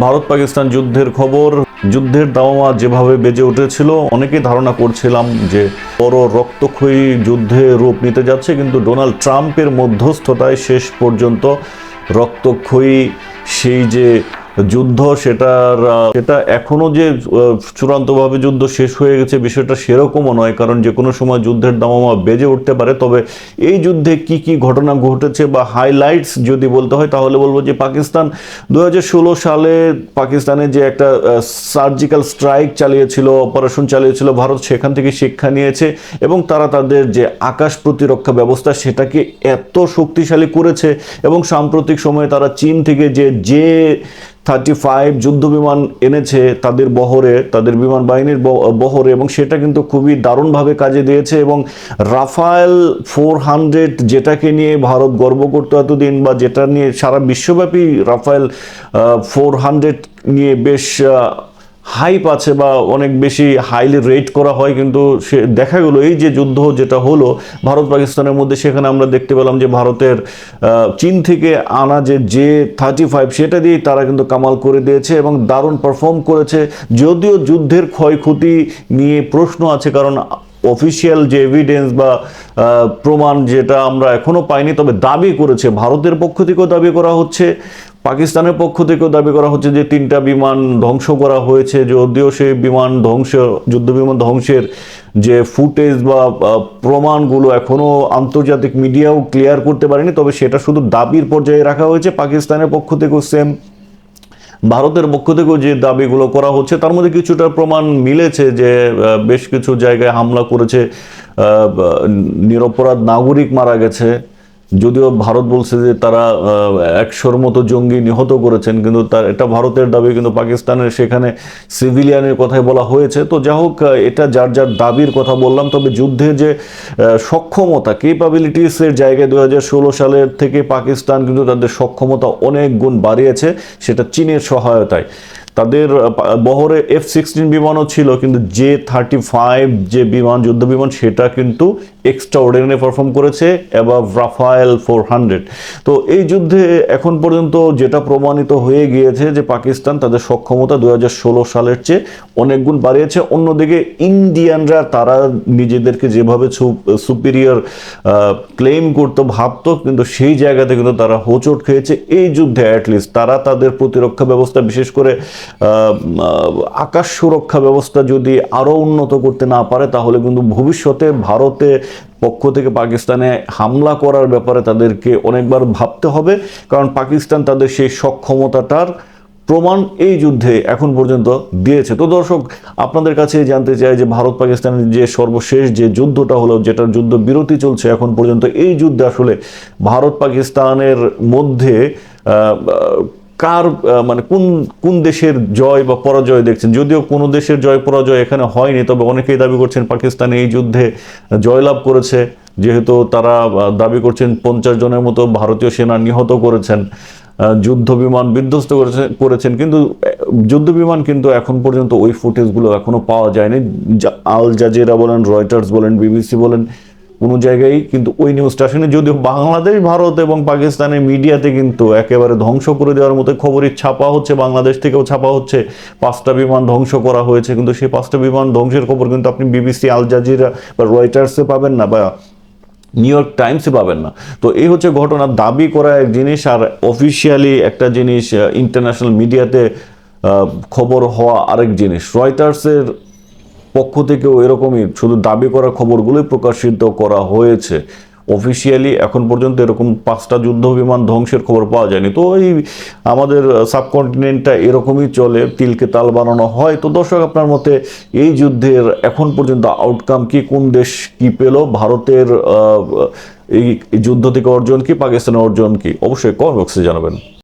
ভারত পাকিস্তান যুদ্ধের খবর। যুদ্ধের দাওয়া যেভাবে বেজে উঠেছিল, অনেকেই ধারণা করছিলাম যে বড় রক্তক্ষয়ী যুদ্ধে রূপ নিতে যাচ্ছে, কিন্তু ডোনাল্ড ট্রাম্পের মধ্যস্থতায় শেষ পর্যন্ত রক্তক্ষয়ী সেই যে যুদ্ধ সেটার সেটা এখনও যে চূড়ান্তভাবে যুদ্ধ শেষ হয়ে গেছে বিষয়টা সেরকমও নয়, কারণ যে কোনো সময় যুদ্ধের দামামা বেজে উঠতে পারে। তবে এই যুদ্ধে কি কি ঘটনা ঘটেছে বা হাইলাইটস যদি বলতে হয়, তাহলে বলব যে পাকিস্তান দু হাজার ষোলো সালে পাকিস্তানে যে একটা সার্জিক্যাল স্ট্রাইক চালিয়েছিল অপারেশন চালিয়েছিল, ভারত সেখান থেকে শিক্ষা নিয়েছে এবং তারা তাদের যে আকাশ প্রতিরক্ষা ব্যবস্থা, সেটাকে এত শক্তিশালী করেছে এবং সাম্প্রতিক সময়ে তারা চীন থেকে যে যে থার্টি ফাইভ যুদ্ধ বিমান এনেছে তাদের বহরে, তাদের বিমান বাহিনীর বহরে এবং সেটা কিন্তু খুবই দারুণভাবে কাজে দিয়েছে এবং রাফায়েল ফোর হান্ড্রেড যেটাকে নিয়ে ভারত গর্ব করতো এতদিন বা যেটা নিয়ে সারা বিশ্বব্যাপী রাফায়েল ফোর হান্ড্রেড নিয়ে বেশ হাইপ আছে বা অনেক বেশি হাইলি রেট করা হয়, কিন্তু সে দেখা গেলো এই যে যুদ্ধ যেটা হলো, ভারত পাকিস্তানের মধ্যে সেখানে আমরা দেখতে পেলাম যে ভারতের চীন থেকে আনা যে জে থার্টি ফাইভ সেটা দিয়েই তারা কিন্তু কামাল করে দিয়েছে এবং দারুণ পারফর্ম করেছে। যদিও যুদ্ধের ক্ষয়ক্ষতি নিয়ে প্রশ্ন আছে, কারণ অফিসিয়াল যে এভিডেন্স বা প্রমাণ যেটা আমরা এখনও পাইনি, তবে দাবি করেছে। ভারতের পক্ষ থেকেও দাবি করা হচ্ছে। পাকিস্তানের পক্ষ থেকেও দাবি করা হচ্ছে যে তিনটা বিমান ধ্বংস করা হয়েছে। যদিও সেই বিমান ধ্বংস, যুদ্ধ বিমান ধ্বংসের যে ফুটেজ বা প্রমাণগুলো এখনও আন্তর্জাতিক মিডিয়াও ক্লিয়ার করতে পারেনি, তবে সেটা শুধু দাবির পর্যায়ে রাখা হয়েছে। পাকিস্তানের পক্ষ থেকেও সেম। ভারতের পক্ষ থেকেও যে দাবিগুলো করা হচ্ছে, তার মধ্যে কিছুটা প্রমাণ মিলেছে যে বেশ কিছু জায়গায় হামলা করেছে নিরপরাধ নাগরিক মারা গেছে। যদিও ভারত বলছে যে তারা একশোর মতো জঙ্গি নিহত করেছেন, কিন্তু তার, এটা ভারতের দাবি, কিন্তু পাকিস্তানের সেখানে সিভিলিয়ানের কথাই বলা হয়েছে। তো যা হোক এটা যার যার দাবির কথা বললাম, তবে যুদ্ধে যে সক্ষমতা কেপাবিলিটিসের জায়গায় দু হাজার ষোলো সালের থেকে পাকিস্তান কিন্তু তাদের সক্ষমতা অনেক গুণ বাড়িয়েছে, সেটা চীনের সহায়তায়। তাদের বহরে এফ সিক্সটিন বিমানও ছিল, কিন্তু জে থার্টি ফাইভ যে বিমান, যুদ্ধ বিমান, সেটা কিন্তু এক্সট্রা অর্ডিনারি পারফর্ম করেছে অ্যাবাভ রাফায়েল ফোর হান্ড্রেড তো এই যুদ্ধে এখন পর্যন্ত যেটা প্রমাণিত হয়ে গিয়েছে যে পাকিস্তান তাদের সক্ষমতা দু হাজার ষোলো সালের চেয়ে অনেক গুণ বাড়িয়েছে। অন্যদিকে ইন্ডিয়ানরা তারা নিজেদেরকে যেভাবে সুপিরিয়র ক্লেম করতো, ভাবতো, কিন্তু সেই জায়গাতে কিন্তু তারা হোঁচট খেয়েছে। এই যুদ্ধে অ্যাটলিস্ট তারা তাদের প্রতিরক্ষা ব্যবস্থা, বিশেষ করে আকাশ সুরক্ষা ব্যবস্থা যদি আরও উন্নত করতে না পারে, তাহলে কিন্তু ভবিষ্যতে ভারতে পক্ষ থেকে পাকিস্তানে হামলা করার ব্যাপারে তাদেরকে অনেকবার ভাবতে হবে, কারণ পাকিস্তান তাদের সেই সক্ষমতাটার প্রমাণ এই যুদ্ধে এখন পর্যন্ত দিয়েছে। তো দর্শক, আপনাদের কাছে জানতে চাই যে ভারত পাকিস্তানের যে সর্বশেষ যে যুদ্ধটা হলো, যেটার যুদ্ধ বিরতি চলছে এখন পর্যন্ত, এই যুদ্ধে আসলে ভারত পাকিস্তানের মধ্যে কার মানে কোন কোন দেশের জয় বা পরাজয় দেখছেন? যদিও কোনো দেশের জয়, পরাজয় এখানে হয়নি, তবে অনেকেই দাবি করছেন পাকিস্তান এই যুদ্ধে জয়লাভ করেছে। যেহেতু তারা দাবি করছেন পঞ্চাশ জনের মতো ভারতীয় সেনা নিহত করেছেন যুদ্ধ বিমান বিধ্বস্ত করেছে, করেছেন। কিন্তু যুদ্ধ বিমান কিন্তু এখন পর্যন্ত ওই ফুটেজগুলো এখনও পাওয়া যায়নি। আল জাজিরা বলেন, রয়টার্স বলেন, বিবিসি বলেন কোনো জায়গায় কিন্তু ওই নিউজটা আসেনি। যদিও বাংলাদেশ, ভারত এবং পাকিস্তানের মিডিয়াতে কিন্তু একেবারে ধ্বংস করে দেওয়ার মতো খবরই ছাপা হচ্ছে, বাংলাদেশ থেকেও ছাপা হচ্ছে। পাঁচটা বিমান ধ্বংস করা হয়েছে, কিন্তু সেই পাঁচটা বিমান ধ্বংসের খবর কিন্তু আপনি বিবিসি আল জাজিরা বা রয়টার্সে পাবেন না বা নিউ ইয়র্ক টাইমসে পাবেন না। তো এই হচ্ছে ঘটনা, দাবি করা এক জিনিস আর অফিসিয়ালি একটা জিনিস ইন্টারন্যাশনাল মিডিয়াতে খবর হওয়া আরেক জিনিস। রয়টার্সের পক্ষ থেকেও এরকমই শুধু দাবি করা খবরগুলোই প্রকাশিত করা হয়েছে। অফিসিয়ালি এখন পর্যন্ত এরকম পাঁচটা যুদ্ধ বিমান ধ্বংসের খবর পাওয়া যায়নি। তো এই আমাদের সাবকন্টিনেন্টটা এরকমই চলে, তিলকে তাল বানানো হয়। তো দর্শক, আপনার মতে এই যুদ্ধের এখন পর্যন্ত আউটকাম কি? কোন দেশ কি পেল? ভারতের এই যুদ্ধ থেকে অর্জন কি? পাকিস্তানের অর্জন কি? অবশ্যই কমেন্ট বক্সে জানাবেন।